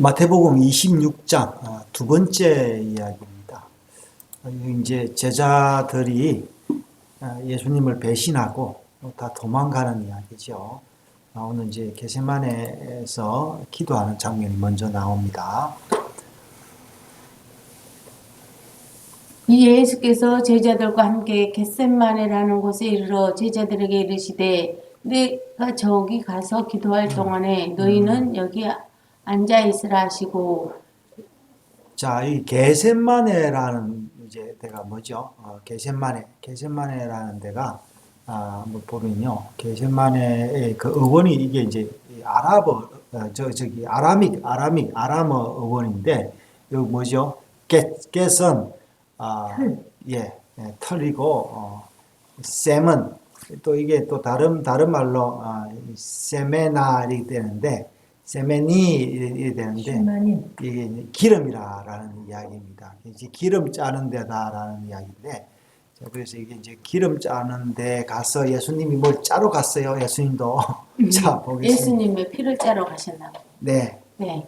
마태복음 26장 아, 두 번째 이야기입니다. 아, 이제 제자들이 아, 예수님을 배신하고 다 도망가는 이야기죠. 아, 오늘 이제 게세마네에서 기도하는 장면이 먼저 나옵니다. 이 예수께서 제자들과 함께 겟셋마네라는 곳에 이르러 제자들에게 이르시되 내가 저기 가서 기도할 동안에 너희는 여기 앉아 있으라 하시고 자, 이 게셈마네라는 이제 데가 뭐죠? 어, 게셈마네, 게셈마네라는 데가 아, 뭐 보면요, 게셈마네의 그 어원이 이게 이제 이 아랍어, 어, 저 저기 아라믹, 아라믹, 아람어 어원인데 여기 뭐죠? 겟, 겟은 아, 예, 예, 털이고 어, 셈은 또 이게 또 다른 다른 말로 아, 세메나리 되는데 세메니 이 되는데 이게 기름이라라는 이야기입니다. 이제 기름 짜는 데다라는 이야기인데, 자, 그래서 이게 이제 기름 짜는 데 가서 예수님이 뭘 짜러 갔어요. 예수님도. 자, 보겠습니다. 예수님의 피를 짜러 가셨나. 네. 네.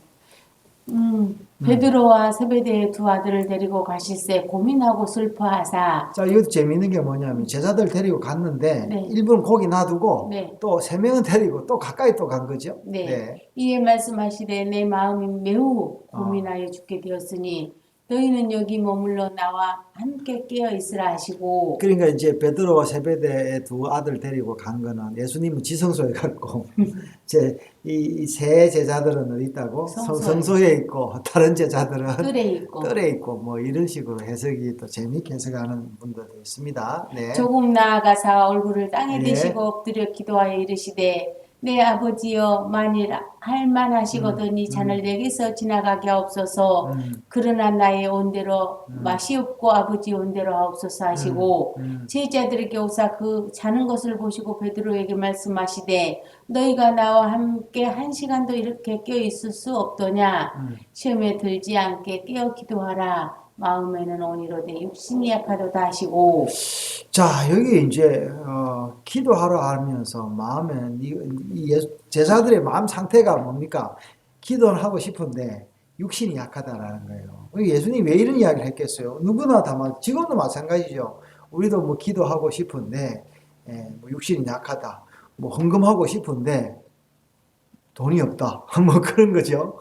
음, 베드로와 세베대의 두 아들을 데리고 가실새 고민하고 슬퍼하사 자, 이것도 재미있는 게 뭐냐면, 제자들 데리고 갔는데, 네. 일부는 거기 놔두고, 네. 또 세 명은 데리고 또 가까이 또 간 거죠. 네. 이에 말씀하시되 내 마음이 매우 고민하여 죽게 되었으니 너희는 여기 머물러 나와 함께 깨어 있으라 하시고 그러니까 이제 베드로와 세베대의 두 아들 데리고 간 거는 예수님은 지성소에 갔고 제이 세 제자들은 어디 있다고 성- 성소에. 성소에 있고 다른 제자들은 뜰에 있고 뜰에 있고 뭐 이런 식으로 해석이 또 재미있게 해석하는 분들도 있습니다. 네. 조금 나아가사 얼굴을 땅에 예. 대시고 엎드려 기도하여 이르시되 내 아버지여 만일 할만하시거든이 잔을 내게서 지나가게 하옵소서. 음, 그러나 나의 온대로 맛이 없고 아버지 온대로 하옵소서 하시고 음. 제자들에게 오사 그 자는 것을 보시고 베드로에게 말씀하시되 너희가 나와 함께 한 시간도 이렇게 깨어 있을 수 없더냐? 음. 시험에 들지 않게 깨어 기도하라 마음에는 온이로되 육신이 약하도다 하시고 자 여기 이제 어, 기도하러 하면서 마음에 이, 제자들의 마음 상태가 뭡니까? 기도는 하고 싶은데 육신이 약하다라는 거예요. 예수님 왜 이런 이야기를 했겠어요? 누구나 다 마- 지금도 마찬가지죠. 우리도 뭐 기도하고 싶은데 예, 뭐 육신이 약하다. 뭐 헌금하고 싶은데 돈이 없다. 뭐 그런 거죠.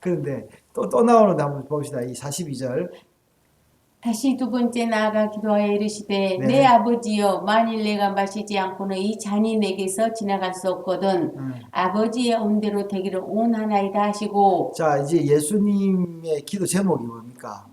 그런데 또 또 나오는데 한번 봅시다. 이 42절. 다시 두 번째 나아가 기도하여 이르시되 네. 내 아버지여 만일 내가 마시지 않고는 이 잔이 내게서 지나갈 수 없거든 음. 아버지의 온대로 되기를 원하나이다 하시고 자 이제 예수님의 기도 제목이 뭡니까?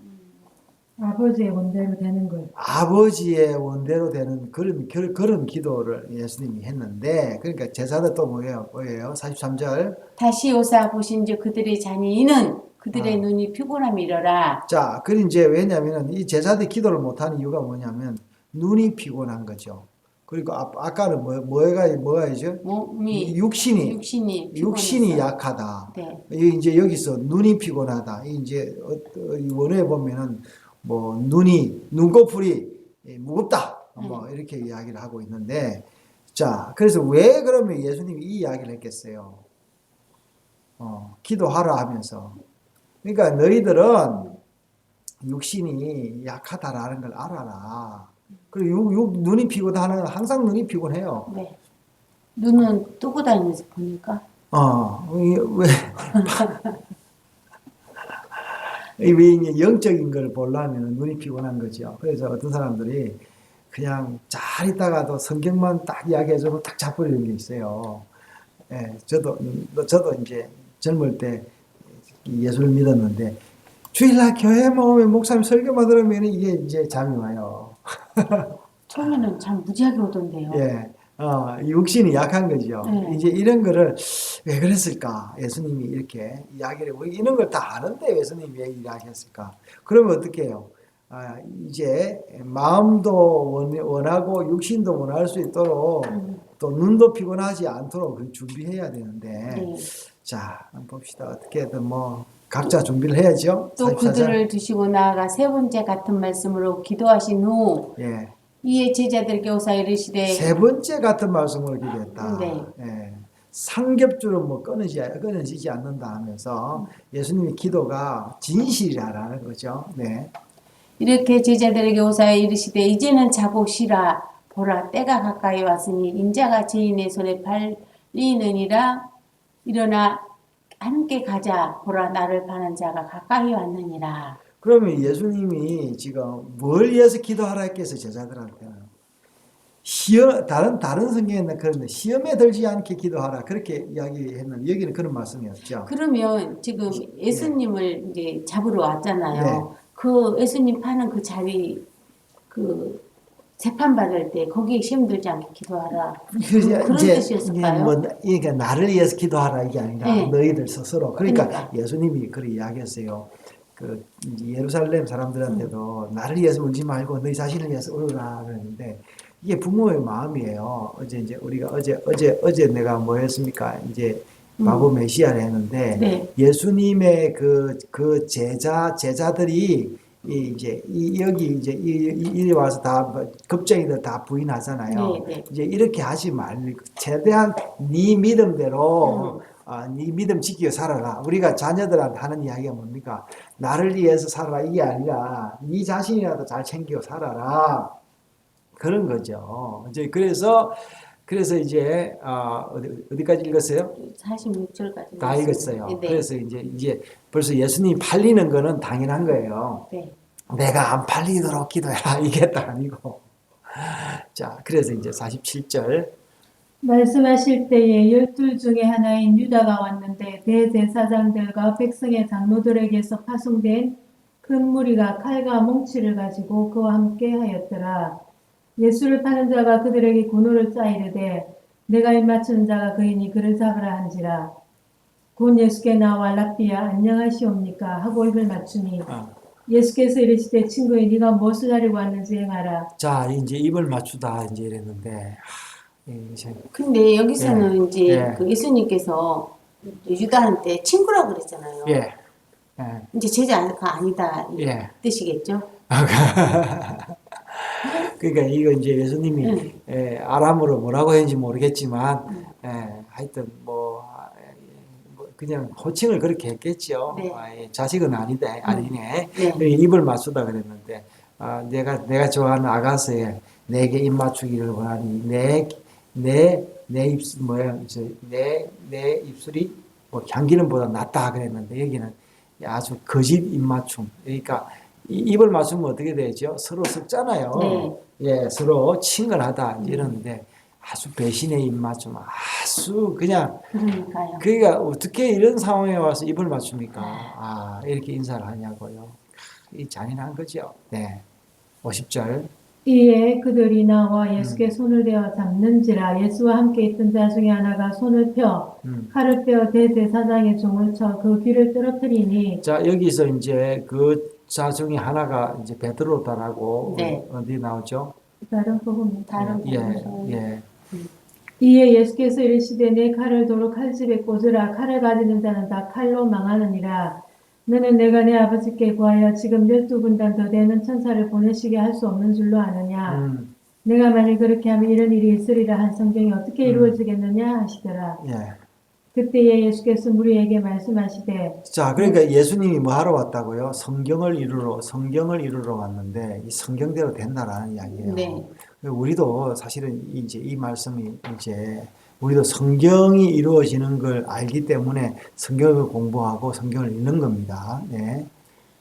아버지의 원대로 되는 것. 아버지의 원대로 되는 그런 그런, 그런 기도를 예수님이 했는데 그러니까 제사는 또 뭐예요? 뭐예요? 43절. 다시 오사 보신즉 그들의 잔이 이는 그들의 아. 눈이 피곤함이러라 자, 그 이제 왜냐면은 이 제사들 기도를 못 하는 이유가 뭐냐면 눈이 피곤한 거죠. 그리고 아, 아까는 뭐 뭐가 뭐가이죠? 몸이 육신이 육신이 육신이. 약하다. 네. 이 이제 여기서 눈이 피곤하다. 이 이제 어, 이 원어에 보면은 뭐 눈이 눈꺼풀이 예, 무겁다. 뭐 이렇게 이야기를 하고 있는데 자, 그래서 왜 그러면 예수님이 이 이야기를 했겠어요? 어, 기도하라 하면서. 그러니까 너희들은 육신이 약하다라는 걸 알아라. 그리고 육, 육, 눈이 피곤하는 항상 눈이 피곤해요. 네. 눈은 뜨고 다니면서 보니까 어, 이- 왜, 이왜 이제 영적인 걸 보려면 눈이 피곤한 거죠. 그래서 어떤 사람들이 그냥 잘 있다가도 성경만 딱 이야기해주고 딱 잡버리는 게 있어요. 예, 저도, 음, 저도 이제 젊을 때 예수를 믿었는데 주일날 교회 모으면 목사님 설교만 들으면 이게 이제 잠이 와요. 처음에는 참 무지하게 오던데요. 예. 어, 육신이 약한 거죠. 네. 이제 이런 거를 왜 그랬을까? 예수님이 이렇게 이야기를, 우리 이런 걸 다 아는데 예수님이 왜 이야기했을까? 그러면 어떻게 해요? 아, 이제 마음도 원, 원하고 육신도 원할 수 있도록 음. 또 눈도 피곤하지 않도록 그 준비해야 되는데 네. 자, 한번 봅시다. 어떻게든 뭐 각자 준비를 해야죠. 또 44절. 그들을 두시고 나아가 세 번째 같은 말씀으로 기도하신 후 예. 이에 제자들께 오사 이르시되 세 번째 같은 말씀을 기도했다. 네. 예. 삼겹줄은 뭐 끊어지 끊어지지 않는다 하면서 예수님의 기도가 진실이라는 거죠. 네. 이렇게 제자들에게 오사여 이르시되 이제는 자고 쉬라 보라 때가 가까이 왔으니 인자가 죄인의 손에 팔리느니라 일어나 함께 가자 보라 나를 파는 자가 가까이 왔느니라 그러면 예수님이 지금 뭘 위해서 기도하라 했겠어 제자들한테는 시험 다른 다른 성경에는 그런데 시험에 들지 않게 기도하라 그렇게 이야기했는데 여기는 그런 말씀이었죠. 그러면 지금 예수님을 이제 잡으러 왔잖아요. 네. 그 예수님 파는 그 자리 그 재판 받을 때 거기에 시험 들지 않게 기도하라. 그런 이제 뜻이었을까요? 뭐 그러니까 나를 위해서 기도하라 이게 아니라 네. 너희들 스스로 그러니까, 그러니까. 예수님이 그렇게 이야기했어요. 그 예루살렘 사람들한테도 음. 나를 위해서 울지 말고 너희 자신을 위해서 울어라 그랬는데 이게 부모의 마음이에요. 어제 이제 우리가 어제 어제 어제 내가 뭐 했습니까? 이제 바보 메시아를 했는데 음. 네. 예수님의 그, 그 제자, 제자들이 이 이제 이 여기 이제 이, 이리 와서 다 겁쟁이들 다 부인하잖아요. 네, 네. 이제 이렇게 하지 말고 최대한 네 믿음대로 음. 아, 네 믿음 지키고 살아라. 우리가 자녀들한테 하는 이야기가 뭡니까? 나를 위해서 살아라 이게 아니라 네 자신이라도 잘 챙기고 살아라. 그런 거죠. 이제 그래서 그래서 이제 아, 어디 어디 까지 읽었어요? 46절까지 다 읽었어요. 네. 그래서 이제 이제 벌써 예수님이 팔리는 거는 당연한 거예요. 네. 내가 안 팔리도록 기도해라 이게 딱 아니고. 자, 그래서 이제 47절. 말씀하실 때에 열둘 중에 하나인 유다가 왔는데 대제사장들과 백성의 장로들에게서 파송된 큰 무리가 칼과 몽치를 가지고 그와 함께 하였더라. 예수를 파는 자가 그들에게 군호를 짜이르되 내가 입맞추는 자가 그이니 그를 잡으라 한지라. 곧 예수께 나와 랍비야 안녕하시옵니까 하고 입을 맞추니 어. 예수께서 이르시되 친구여 네가 무엇을 하려고 왔는지 행하라. 자, 이제 입을 맞추다 이제 이랬는데 하, 이제 근데 여기서는 이제 예. 그 예수님께서 유다한테 친구라고 그랬잖아요. 예. 예. 이제 제자가 아니다 이 예. 뜻이겠죠? 그러니까 이거 이제 예수님이 응. 예, 아람으로 뭐라고 했는지 모르겠지만 음. 예, 하여튼 뭐, 뭐 그냥 호칭을 그렇게 했겠죠. 네. 아, 예, 자식은 아니다 아니네. 네. 그리고 입을 맞추다 그랬는데 아, 내가 내가 좋아하는 아가스에 내게 입 맞추기를 원하니 내 내 내입 뭐야 내내 입술이 뭐 향기는 보다 낫다 그랬는데 여기는 아주 거짓 입 맞춤. 그러니까 이 입을 맞추면 어떻게 되죠? 서로 섞잖아요. 네. 예, 서로 친근하다 이러는데 아주 배신의 입 맞춤, 아주 그냥 그러니까요. 그러니까 어떻게 이런 상황에 와서 입을 맞춥니까? 아, 이렇게 인사를 하냐고요. 이 잔인한 거죠. 네. 50절. 이에 그들이 나와 예수께 손을 대어 잡는지라 예수와 함께 있던 자 중에 하나가 손을 펴 음. 칼을 빼어 대제사장의 종을 쳐 그 귀를 떨어뜨리니 자, 여기서 이제 그 자 중에 하나가 이제 베드로다라고 네. 어디 나오죠? 다른 부분 다른 예, 부분에서 예. 이에 예수께서 이르시되 내 칼을 도로 칼집에 꽂으라 칼을 가지는 자는 다 칼로 망하느니라 너는 내가 내 아버지께 구하여 지금 열두 군단 더 되는 천사를 보내시게 할 수 없는 줄로 아느냐 음, 내가 만일 그렇게 하면 이런 일이 있으리라 한 성경이 어떻게 음. 이루어지겠느냐 하시더라 예. 그때에 예수께서 무리에게 말씀하시되 자, 그러니까 예수님이 뭐 하러 왔다고요? 성경을 이루러, 성경을 이루러 왔는데, 이 성경대로 된다라는 이야기예요. 네. 우리도 사실은 이제 이 말씀이 이제, 우리도 성경이 이루어지는 걸 알기 때문에 성경을 공부하고 성경을 읽는 겁니다. 네.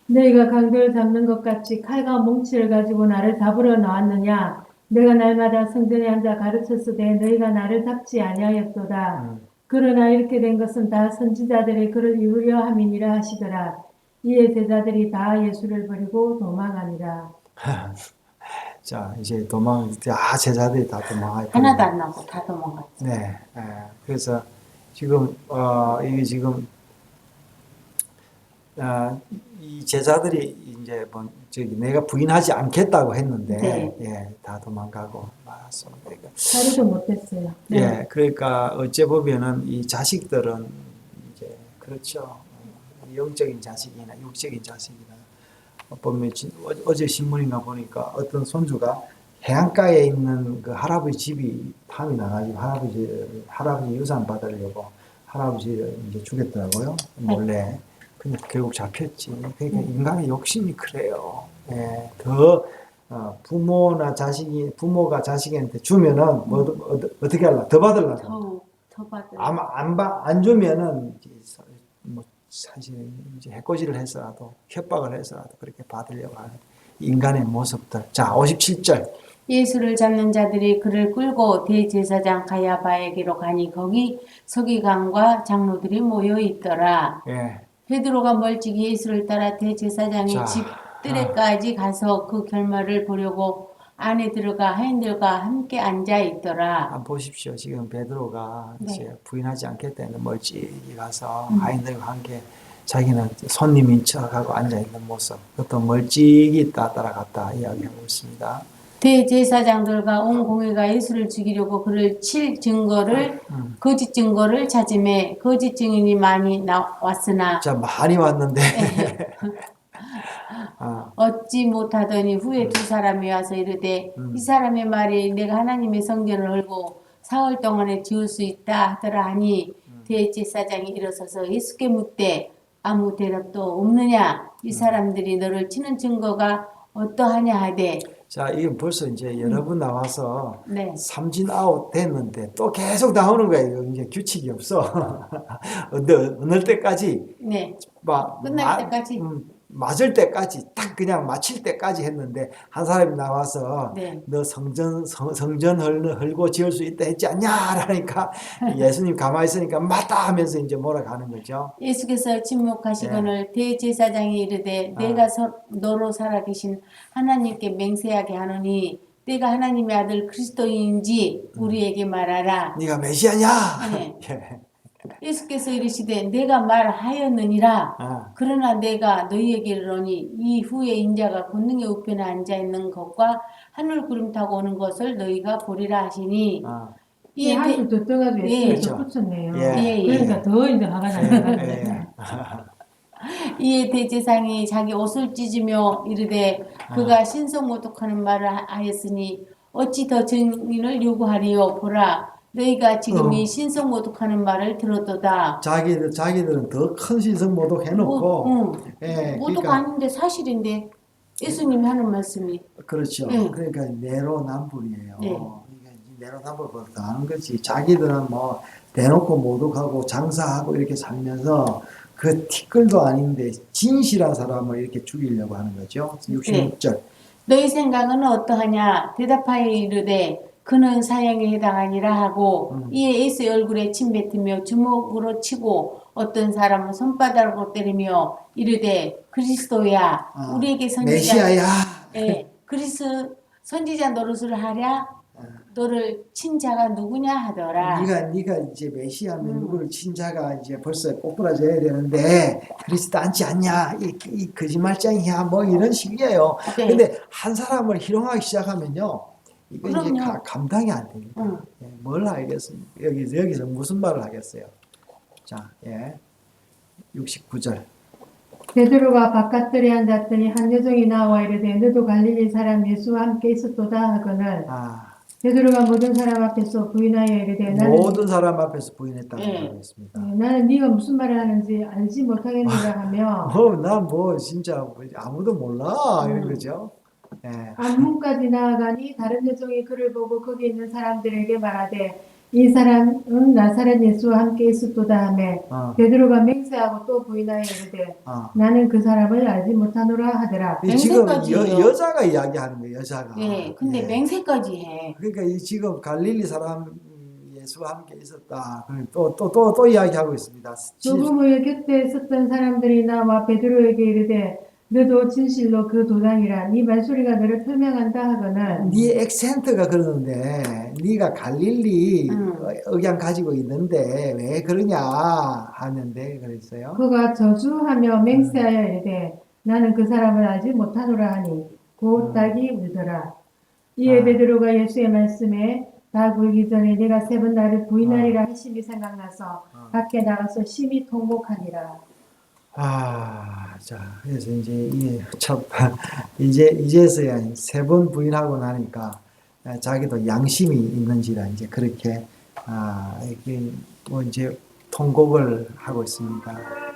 너희가 강도를 잡는 것 같이 칼과 몽치를 가지고 나를 잡으러 나왔느냐? 내가 날마다 성전에 앉아 가르쳤으되 너희가 나를 잡지 아니하였도다. 음. 그러나 이렇게 된 것은 다 선지자들의 글을 이루려 함이니라 하시더라. 이에 제자들이 다 예수를 버리고 도망하니라. 자, 이제 도망, 아, 제자들이 다 도망하고. 하나도 안 나고 다 도망갔죠. 네, 예. 그래서 지금 어 이게 지금 아, 이 제자들이 이제 뭐 저기 내가 부인하지 않겠다고 했는데 네. 예, 다 도망가고 말았습니다. 그러니까, 자르도 못했어요. 네. 예, 그러니까 어째 보면은 이 자식들은 이제 그렇죠. 어, 영적인 자식이나 육적인 자식이나 보면 진- 어- 어제 신문인가 보니까 어떤 손주가 해안가에 있는 그 할아버지 집이 탐이 나가지고 할아버지 할아버지 유산 받으려고 할아버지를 이제 죽였더라고요 몰래. 근데 결국 잡혔지. 그러니까 인간의 욕심이 그래요. 예, 더 어, 부모나 자식이 부모가 자식한테 주면은 뭐 어, 어떻게 할라? 더 받을라. 더, 더 받을. 아마 안안 주면은 뭐 사실 이제 해코지를 해서라도 협박을 해서라도 그렇게 받으려고 하는 인간의 모습들. 자, 57절. 예수를 잡는 자들이 그를 끌고 대제사장 가야바에게로 가니 거기 서기관과 장로들이 모여 있더라. 예. 베드로가 멀찍이 예수를 따라 대제사장의 자, 집 뜰에까지 가서 그 결말을 보려고 안에 들어가 하인들과 함께 앉아 있더라. 한번 보십시오. 지금 베드로가 네. 이제 부인하지 않겠다는 멀찍이 가서 음. 하인들과 함께 자기는 손님인 척하고 앉아 있는 모습. 그것도 멀찍이 따 따라갔다 이야기하고 있습니다. 대제사장들과 온 공회가 예수를 죽이려고 그를 칠 증거를 음. 거짓 증거를 찾음에 거짓 증인이 많이 나왔으나 자, 많이 왔는데. 아, 얻지 못하더니 후에 두 사람이 와서 이르되 음. 이 사람의 말이 내가 하나님의 성전을 헐고 사흘 동안에 지을 수 있다 하더라 하니 음. 대제사장이 일어서서 예수께 묻되 아무 대답도 없느냐 음. 이 사람들이 너를 치는 증거가 어떠하냐 하되 자, 이건 벌써 이제 여러 번 나와서 네 삼진 아웃 됐는데 또 계속 나오는 거예요. 이제 규칙이 없어. 어느, 어느 때까지 네. 막 끝날 때까지? 음, 맞을 때까지 딱 그냥 마칠 때까지 했는데 한 사람이 나와서 네. 너 성전 성, 성전 헐, 헐고 지을 수 있다 했지 않냐라니까 예수님 가만히 있으니까 맞다 하면서 이제 몰아가는 거죠. 예수께서 침묵하시거늘 대제사장이 이르되 아. 내가 서, 너로 살아계신 하나님께 맹세하게 하노니 내가 하나님의 아들 그리스도인지 우리에게 말하라. 네가 메시아냐? 네. 예. 예수께서 이르시되 내가 말하였느니라. 아, 그러나 내가 너희에게 이르노니 이 후에 인자가 권능의 우편에 앉아 있는 것과 하늘 구름 타고 오는 것을 너희가 보리라 하시니 아, 이에 대- 한줄 더 떠가지고 예. 예수를 그렇죠. 덧붙였네요. 예. 예, 예. 그러니까 더 이제 화가 나요. 예. 이에 대제상이 자기 옷을 찢으며 이르되 그가 신성모독하는 말을 하- 하였으니 어찌 더 증인을 요구하리요 보라 너희가 지금 어. 이 신성 모독하는 말을 들었도다 자기들 자기들은 더 큰 신성 모독 해놓고 뭐, 응. 예, 모독 그러니까 아닌데 사실인데 예수님이 하는 말씀이 그렇죠. 예. 그러니까 내로남불이에요. 예. 그러니까 이 내로남불보다 하는 거지. 자기들은 뭐 대놓고 모독하고 장사하고 이렇게 살면서 그 티끌도 아닌데 진실한 사람을 이렇게 죽이려고 하는 거죠. 예. 66절. 너희 생각은 어떠하냐 대답하여 이르되 그는 사형에 해당하니라 하고 음. 이에 예수의 얼굴에 침 뱉으며 주먹으로 치고 어떤 사람은 손바닥으로 때리며 이르되 그리스도야 아, 우리에게 선지자 메시아야. 예, 그리스 선지자 노릇을 하랴 아. 너를 친 자가 누구냐 하더라 네가 네가 이제 메시아면 음. 누구를 친자가 이제 벌써 꼬꾸라져야 되는데 그리스도 않지 않냐 이, 이 거짓말장이야 뭐 이런 식이에요. 네. 근데 한 사람을 희롱하기 시작하면요 이거 이제 그럼요. 가- 감당이 안 됩니다. 응. 예, 뭘 하겠습니까? 여기서 여기서 무슨 말을 하겠어요? 자, 예. 69절. 베드로가 바깥들에 앉았더니 한 여종이 나와 이르되 너도 갈릴리 사람 예수와 함께 있었도다 하거늘 아, 베드로가 모든 사람 앞에서 부인하여 이르되 나는 모든 사람 앞에서 부인했다고 예. 말했습니다. 어, 나는 네가 무슨 말을 하는지 알지 못하겠노라 하며 어, 난뭐 진짜 뭐 아무도 몰라 이런 음. 거죠. 예. 안문까지 나아가니 다른 여종이 그를 보고 거기 있는 사람들에게 말하되 이 사람은 나사렛 예수와 함께 있었도다 하매 어, 베드로가 맹세하고 또 부인하여 이르되 어. 나는 그 사람을 알지 못하노라 하더라 이 지금 맹세까지요. 여, 여자가 이야기하는 거예요, 여자가. 예, 근데 예. 맹세까지 해 그러니까 이 지금 갈릴리 사람 예수와 함께 있었다. 또 또 또 또 이야기하고 있습니다. 조금의 곁에 있었던 사람들이 나와 베드로에게 이르되 너도 진실로 그 도당이라 네 말소리가 너를 표명한다 하거늘 네 액센트가 그러는데 네가 갈릴리 음. 억양 가지고 있는데 왜 그러냐 하는데 그랬어요. 그가 저주하며 맹세하여 이르되 나는 그 사람을 알지 못하노라 하니 곧 음. 닭이 울더라 이에 아. 베드로가 예수의 말씀에 닭 울기 전에 내가 세 번 나를 부인하리라 하심이 생각나서 아. 밖에 나가서 심히 통곡하니라 아, 자, 그래서 이제 참 이제 이제서야 세 번 부인하고 나니까 에, 자기도 양심이 있는지라 이제 그렇게 아, 이게 뭐 이제 통곡을 하고 있습니다.